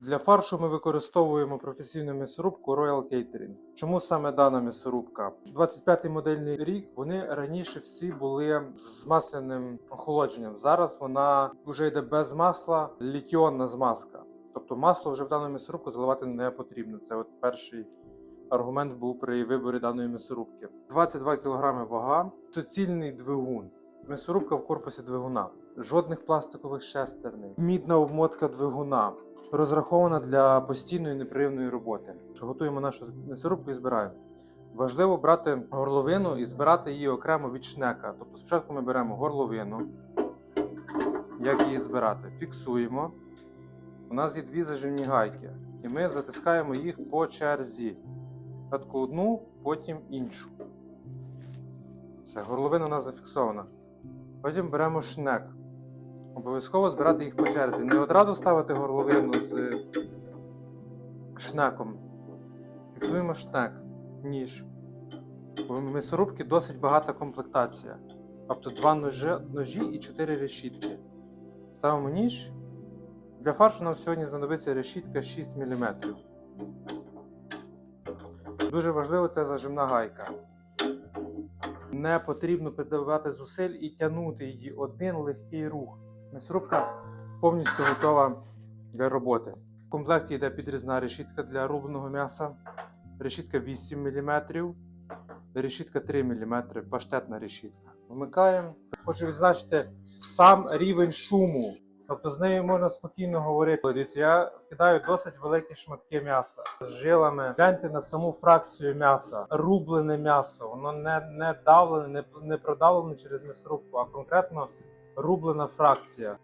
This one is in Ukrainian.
Для фаршу ми використовуємо професійну м'ясорубку Royal Catering. Чому саме дана м'ясорубка? 25-й модельний рік вони раніше всі були з масляним охолодженням. Зараз вона вже йде без масла, літіонна змазка. Тобто масло вже в дану м'ясорубку заливати не потрібно. Це от перший аргумент був при виборі даної м'ясорубки. 22 кг вага, суцільний двигун. М'ясорубка в корпусі двигуна. Жодних пластикових шестерней. Мідна обмотка двигуна. Розрахована для постійної неприємної роботи. Готуємо нашу м'ясорубку і збираємо. Важливо брати горловину і збирати її окремо від шнека. Тобто спочатку ми беремо горловину. Як її збирати? Фіксуємо. У нас є дві зажимні гайки. І ми затискаємо їх по черзі. Спочатку одну, потім іншу. Все, горловина у нас зафіксована. Потім беремо шнек. Обов'язково збирати їх по черзі. Не одразу ставити горловину з шнеком. Фіксуємо шнек, ніж. У м'ясорубки досить багата комплектація. Тобто два ножі, ножі і чотири решітки. Ставимо ніж. Для фаршу нам сьогодні знадобиться решітка 6 мм. Дуже важливо це зажимна гайка. Не потрібно придавати зусиль і тягнути її один легкий рух. М'ясорубка повністю готова для роботи. В комплекті йде підрізна решітка для рубленого м'яса, решітка 8 мм, решітка 3 мм, паштетна решітка. Вмикаємо. Хочу відзначити сам рівень шуму. Тобто з нею можна спокійно говорити. Дивіться, я кидаю досить великі шматки м'яса з жилами. Гляньте на саму фракцію м'яса, рублене м'ясо. Воно не, не давлене, не, не продавлене через м'ясорубку, а конкретно рублена фракція.